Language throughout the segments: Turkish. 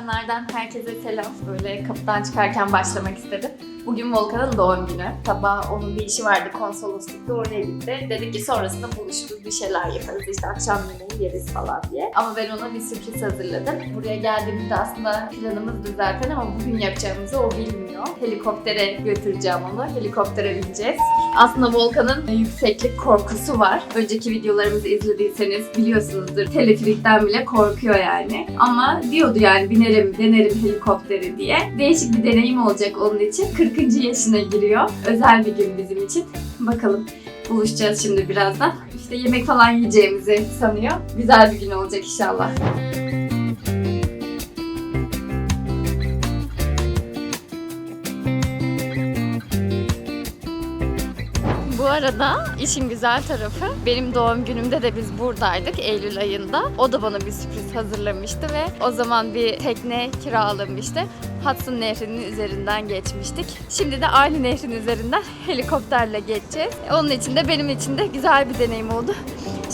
çıkanlardan herkese selam. Böyle kapıdan çıkarken başlamak istedim. Bugün Volkan'ın doğum günü. Sabah onun bir işi vardı konsoloslukta oraya gitti. Dedik ki sonrasında buluşuruz bir şeyler yaparız işte akşam yemeği yeriz falan diye. Ama ben ona bir sürpriz hazırladım. Buraya geldiğimizde aslında planımızdı zaten ama bugün yapacağımızı o bilmiyor. Helikoptere götüreceğim onu. Helikoptere bineceğiz. Aslında Volkan'ın yükseklik korkusu var. Önceki videolarımızı izlediyseniz biliyorsunuzdur. Teleferikten bile korkuyor yani. Ama diyordu yani binerim, denerim helikopteri diye. Değişik bir deneyim olacak onun için. 40. yaşına giriyor. Özel bir gün bizim için. Bakalım buluşacağız şimdi birazdan. İşte yemek falan yiyeceğimizi sanıyor. Güzel bir gün olacak inşallah. Arada işin güzel tarafı benim doğum günümde de biz buradaydık Eylül ayında. O da bana bir sürpriz hazırlamıştı ve o zaman bir tekne kiralamıştı. Hudson Nehri'nin üzerinden geçmiştik. Şimdi de aynı nehrin üzerinden helikopterle geçeceğiz. Onun için de benim için de güzel bir deneyim oldu.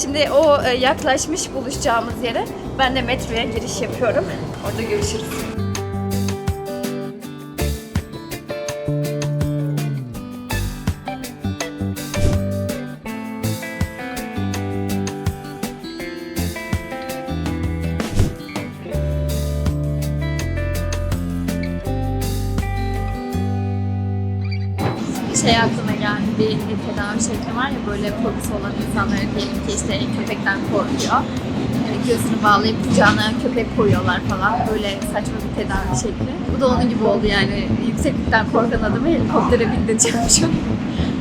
Şimdi o e, yaklaşmış buluşacağımız yere ben de metroya giriş yapıyorum. Orada görüşürüz. Şey aklıma geldi. Bir, tedavi şekli var ya böyle fobisi olan insanların diyelim ki işte köpekten korkuyor. Yani gözünü bağlayıp kucağına köpek koyuyorlar falan. Böyle saçma bir tedavi şekli. Bu da onun gibi oldu yani. Yükseklikten korkan adamı helikoptere bindireceğim şu.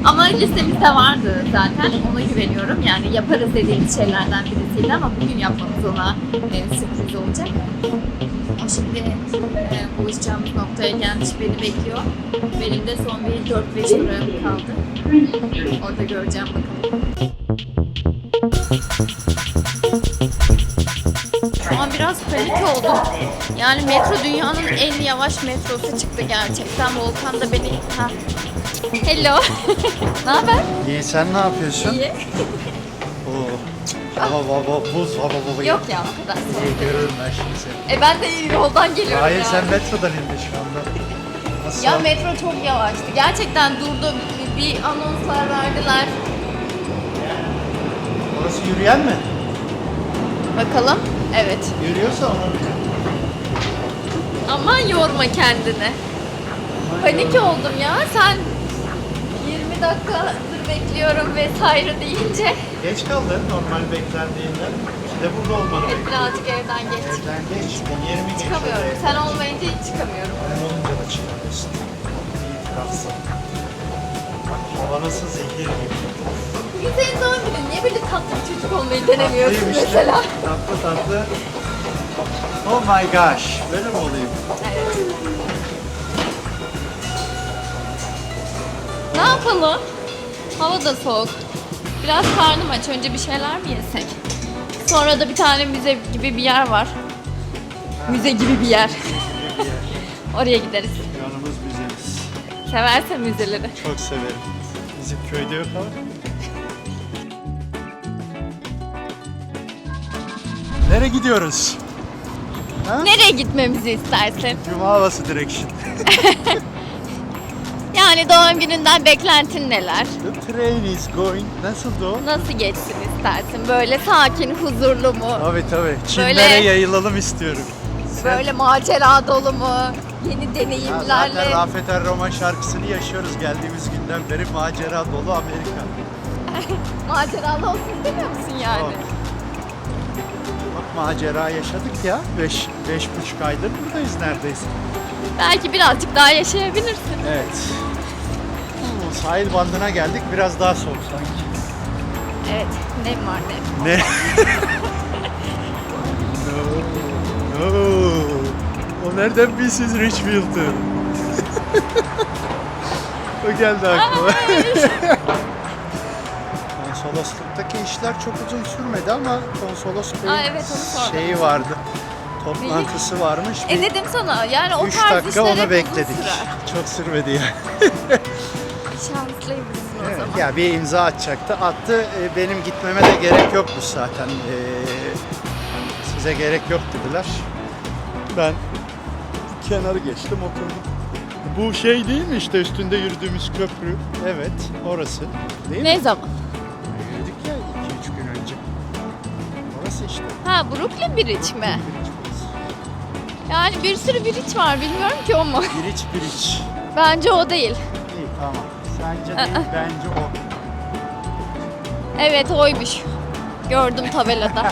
Ama listemizde vardı zaten. Ona güveniyorum. Yani yaparız dediğimiz şeylerden birisiydi ama bugün yapmamız ona e, sürpriz olacak. O şimdi e, buluşacağımız noktaya gelmiş beni bekliyor. Benim de son bir 4-5 durağım kaldı. Orada göreceğim bakalım. Şu an biraz panik oldum. Yani metro dünyanın en yavaş metrosu çıktı gerçekten. Volkan da beni... Ha. Hello. ne haber? İyi sen ne yapıyorsun? İyi. Oo. Baba baba buz baba baba. Yok ya o kadar. İyi görürüm ben şimdi seni. E ben de yoldan geliyorum Hayır ya. sen metrodan indin şu anda. Nasıl? Ya metro çok yavaştı. Gerçekten durdu. Bir anonslar verdiler. Orası yürüyen mi? Bakalım. Evet. Yürüyorsa onu Ama yorma kendini. Panik oldum ya. Sen 20 dakikadır bekliyorum vesaire deyince Geç kaldın normal beklendiğinden. İşte burada olmanı hep bekliyorum. birazcık evden geç Evden geç. 20 geç. çıkamıyorum. Sen olmayınca hiç çıkamıyorum. Ben olunca da çıkamıyorsun. Bak hava nasıl zehir gibi. Bugün senin doğum günün. Niye böyle tatlı bir çocuk olmayı denemiyorsun Tatlıyım işte. mesela? Tatlı tatlı. Oh my gosh. Böyle mi olayım? Evet. Yapalım? Hava da soğuk. Biraz karnım aç. Önce bir şeyler mi yesek? Sonra da bir tane müze gibi bir yer var. Müze gibi bir yer. Oraya gideriz. Yanımız müzemiz. Seversen müzeleri. Çok severim. Bizim köyde yok ama. Nereye gidiyoruz? Nereye gitmemizi istersin? Cuma havası direction. Yani doğum gününden beklentin neler? The train is going. Nasıl o? Nasıl geçsin istersin? Böyle sakin, huzurlu mu? Tabii tabii. Çimlere Böyle- yayılalım istiyorum. Sen- Böyle macera dolu mu? Yeni Ya deneyimlerle. zaten Rafet Er Roman şarkısını yaşıyoruz geldiğimiz günden beri macera dolu Amerika. Maceralı olsun istemiyor musun yani? Bak macera yaşadık ya. Beş, beş buçuk aydır buradayız neredeyse. Belki birazcık daha yaşayabilirsin. Evet. Sahil bandına geldik. Biraz daha soğuk sanki. Evet, nem var nem. Ne? no. No. O nereden bilsiz Richfield'ı? o geldi aklıma. Konsolosluktaki işler çok uzun sürmedi ama konsolos beyin Aa, evet, onu sordum. şeyi vardı. Toplantısı varmış. E dedim sana yani o 3 tarz dakika işler hep onu uzun bekledik. sürer. Çok sürmedi ya. Şanslıymışsın o Evet, zaman. ya bir imza atacaktı. Attı. E, Benim gitmeme de gerek yokmuş zaten. E, size gerek yok dediler. Ben kenarı geçtim oturdum. Bu şey değil mi işte üstünde yürüdüğümüz köprü? Evet orası. Değil mi? Ne zaman? Yürüdük ya 2-3 gün önce. Orası işte. Ha Brooklyn Bridge mi? Yani bir sürü bridge var bilmiyorum ki o mu? Biriç biriç. Bence o değil. Sence değil bence o. Evet oymuş. Gördüm tabelada.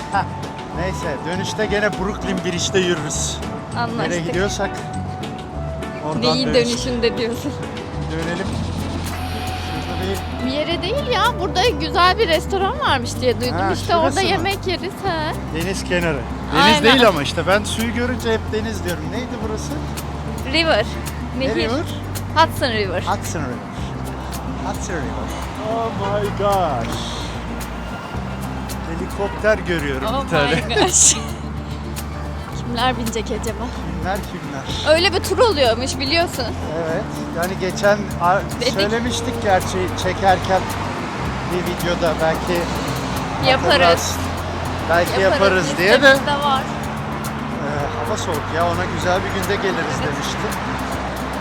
Neyse dönüşte gene Brooklyn Bridge'de yürürüz. Nereye Anlaştık. gidiyorsak oradan Neyin dönüş- dönüşünde diyorsun? Dönelim. Şurada bir Bir yere değil ya. Burada güzel bir restoran varmış diye duydum. Ha, işte orada mı? yemek yeriz. Ha. deniz kenarı. Deniz Aynen. değil ama işte ben suyu görünce hep deniz diyorum. Neydi burası? River. Ne Nehir. river? Hudson River. Hudson River. Hudson River. Oh my gosh. Helikopter görüyorum Oh bir tane. my gosh. Kimler binecek acaba? Kimler kimler? Öyle bir tur oluyormuş biliyorsun. Evet. Yani geçen a- Dedik. söylemiştik gerçi çekerken bir videoda belki Yaparız. hatırlarsın. Belki yaparız, diye de listemizde var. e, hava soğuk ya ona güzel bir günde geliriz Evet. demiştim.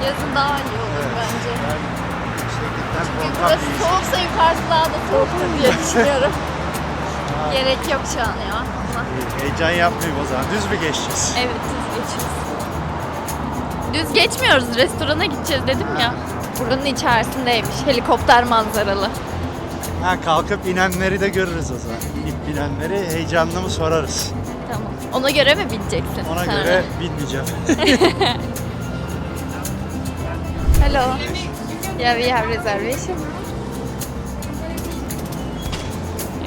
Yazın daha iyi olur Evet. bence. Ben yükseklikten Çünkü burası soğuksa yukarısı daha da soğuktur diye düşünüyorum. Gerek yok şu an ya. Ama Heyecan yapmayayım o zaman. Düz mü geçeceğiz? Evet düz geçiyoruz. Düz geçmiyoruz. Restorana gideceğiz dedim ya. Buranın içerisindeymiş. Helikopter manzaralı. Ha kalkıp inenleri de görürüz o zaman. İlk binenleri heyecanlı mı sorarız. Tamam. Ona göre mi bineceksin? Ona sen? göre binmeyeceğim. Hello. Yeah, we have reservation.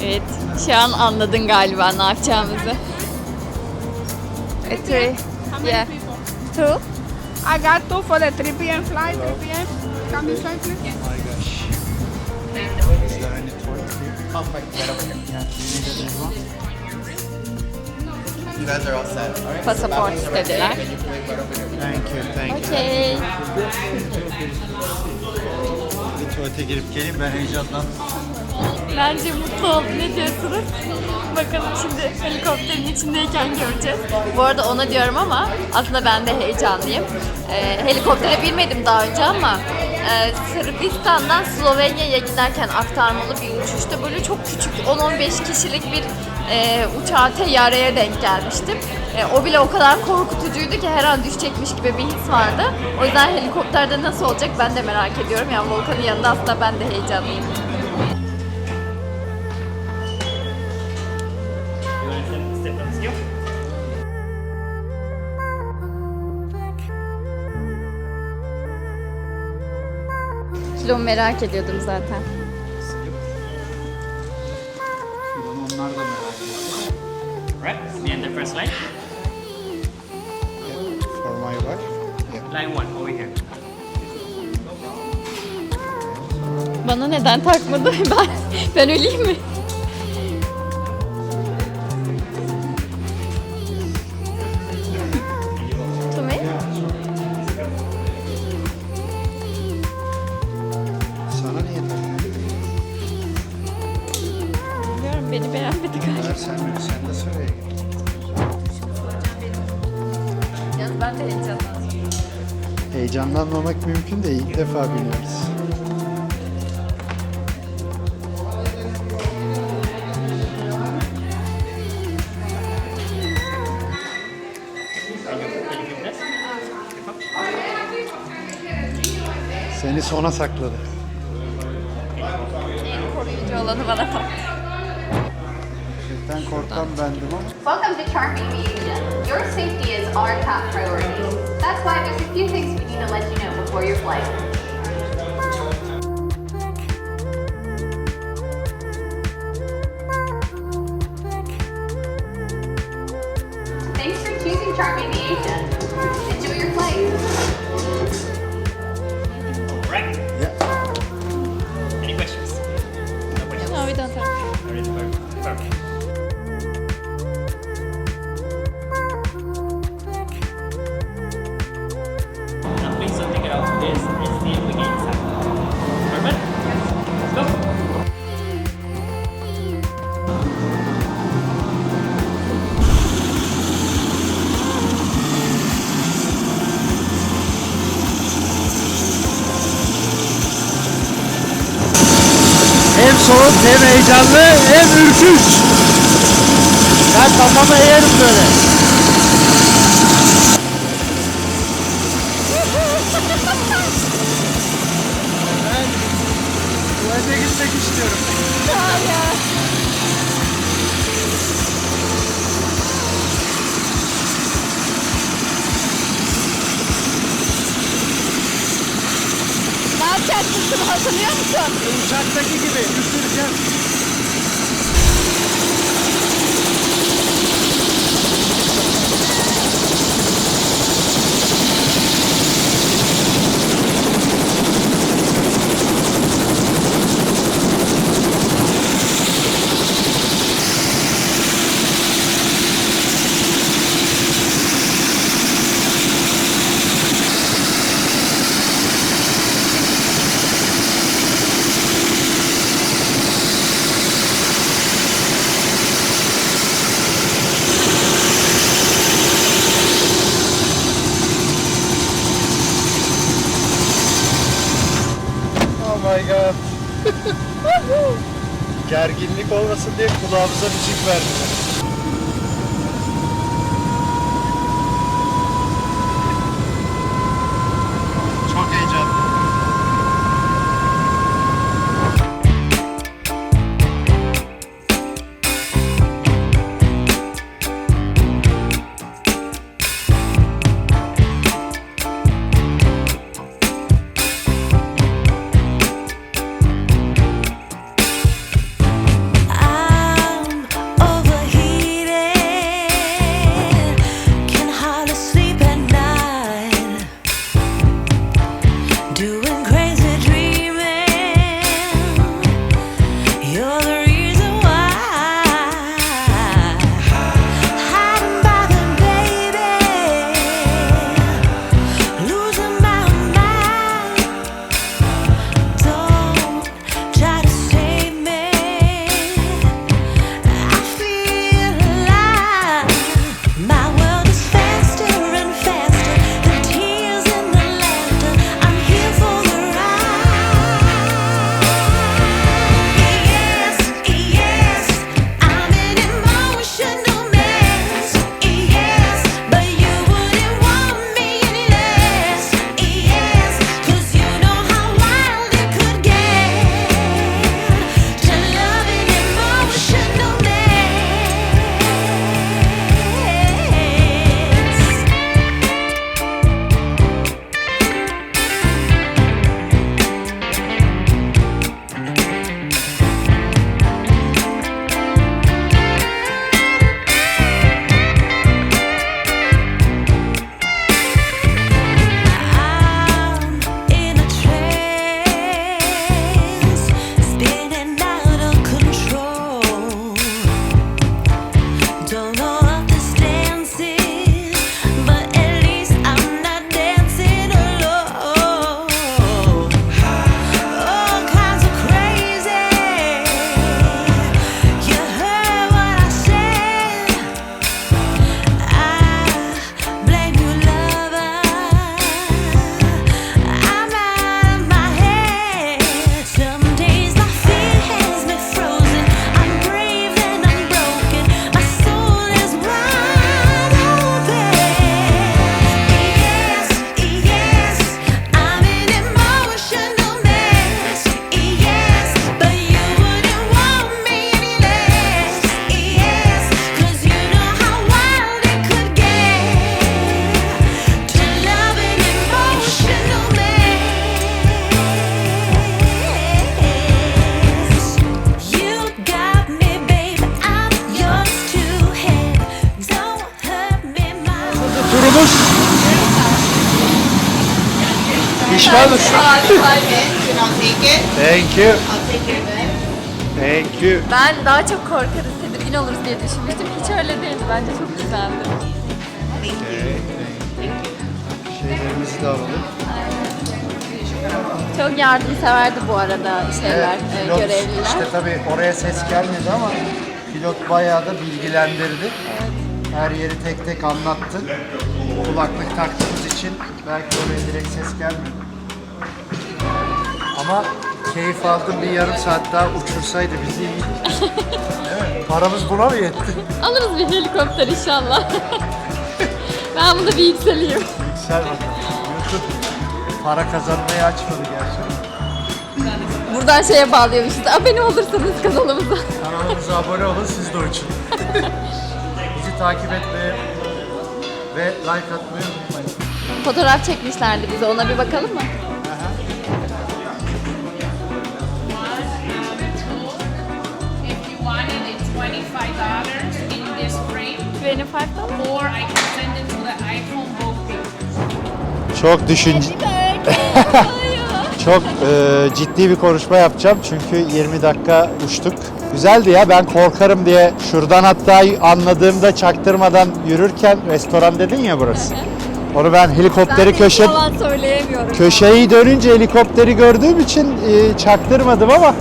Evet, şu an anladın galiba ne yapacağımızı. A three. Yeah. Two. I got two for the 3 p.m. flight, 3 p.m. Can be flight, please? my gosh. Is there any toilet here? Yeah, you need a big one? You guys are all set. All right. Pasaport istediler. Thank you, thank you. Okay. Tuvalete girip geleyim ben heyecandan. Bence mutlu oldu. Ne diyorsunuz? Bakalım şimdi helikopterin içindeyken göreceğiz. Bu arada ona diyorum ama aslında ben de heyecanlıyım. Ee, helikoptere binmedim daha önce ama e, Sırbistan'dan Slovenya'ya giderken aktarmalı bir uçuşta böyle çok küçük 10-15 kişilik bir e, uçağa teyyareye denk gelmiştim. E, o bile o kadar korkutucuydu ki her an düşecekmiş gibi bir his vardı. O yüzden helikopterde nasıl olacak ben de merak ediyorum. Yani Volkan'ın yanında aslında ben de heyecanlıyım. Kilo merak ediyordum zaten. First line, For my wife. line one over here. Bana neden takmadı? Ben ben öleyim mi? Sana niye? Bilmiyorum beni beğenmedi galiba. Sen sen de sıraya Heyecanlanmamak mümkün de ilk defa biniyoruz. Seni sona sakladı. En koruyucu olanı bana bak. Şeyden korkan bendim ama. Welcome to Charming Aviation. Your safety is our top priority. That's why there's a few things we need to let you know before your flight. Thanks for choosing Charming Aviation. heyecanlı hem ürküş. Ben kafama eğerim böyle. ben tuvalete gitmek istiyorum. biliyor musun? Uçaktaki gibi üfüreceğim. kulağımıza müzik verdiler. I'll try take it. Thank you. I'll take your bag. Thank you. Ben daha çok korkarız, tedirgin oluruz diye düşünmüştüm. Hiç öyle değildi. Bence çok güzeldi. Okay. Şeylerimizi de alalım. Çok yardımseverdi bu arada şeyler, e, Pilot, görevliler. işte tabii oraya ses gelmedi ama pilot bayağı da bilgilendirdi. Her yeri tek tek anlattı. Kulaklık taktığımız için belki oraya direkt ses gelmedi. Ama keyif aldım bir yarım saat daha uçursaydı bizi iyiydi. evet, paramız buna mı yetti? Alırız bir helikopter inşallah. ben bunu bir yükseleyim. Yüksel bakalım. YouTube para kazanmayı açmadı gerçekten. Buradan şeye bağlıyorum işte. Abone olursanız kanalımıza. Kanalımıza abone olun siz de uçun. bizi takip etmeyi ve like atmayı unutmayın. Fotoğraf çekmişlerdi bize ona bir bakalım mı? $25 in this frame. $25? Or I can send it to the iPhone book. Çok düşün... Çok e, ciddi bir konuşma yapacağım çünkü 20 dakika uçtuk. Güzeldi ya ben korkarım diye şuradan hatta anladığımda çaktırmadan yürürken restoran dedin ya burası. Onu ben helikopteri ben köşe... söyleyemiyorum. Köşeyi dönünce helikopteri gördüğüm için e, çaktırmadım ama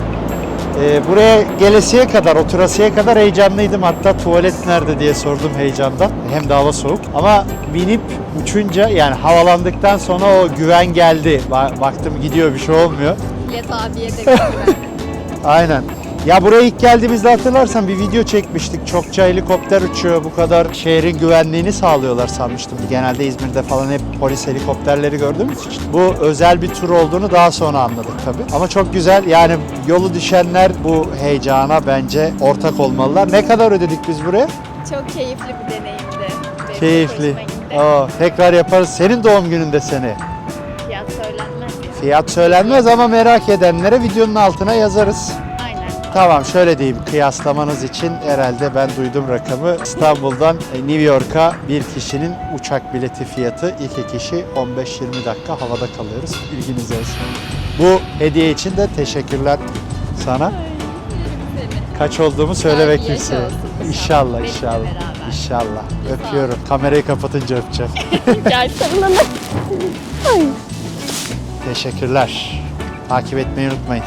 e, buraya gelesiye kadar, oturasıya kadar heyecanlıydım. Hatta tuvalet nerede diye sordum heyecandan. Hem de hava soğuk. Ama binip uçunca yani havalandıktan sonra o güven geldi. Ba- baktım gidiyor bir şey olmuyor. Bilet abiye de Aynen. Ya buraya ilk geldiğimizde hatırlarsan bir video çekmiştik. Çokça helikopter uçuyor. Bu kadar şehrin güvenliğini sağlıyorlar sanmıştım. Genelde İzmir'de falan hep polis helikopterleri gördüğümüz için. Bu özel bir tur olduğunu daha sonra anladık tabii. Ama çok güzel. Yani yolu düşenler bu heyecana bence ortak olmalılar. Ne kadar ödedik biz buraya? Çok keyifli bir deneyimdi. Benim Keyifli. Oo, tekrar yaparız. Senin doğum gününde seni. Fiyat söylenmez ya. Fiyat söylenmez ama merak edenlere videonun altına yazarız. Tamam şöyle diyeyim kıyaslamanız için herhalde ben duydum rakamı. İstanbul'dan e, New York'a bir kişinin uçak bileti fiyatı iki kişi 15-20 dakika havada kalıyoruz. Bilginiz olsun. Bu hediye için de teşekkürler sana. Kaç olduğumu söyle size. olsun İnşallah inşallah. İnşallah. Öpüyorum. Kamerayı kapatınca öpeceğim. Gel sarılalım. Teşekkürler. Takip etmeyi unutmayın.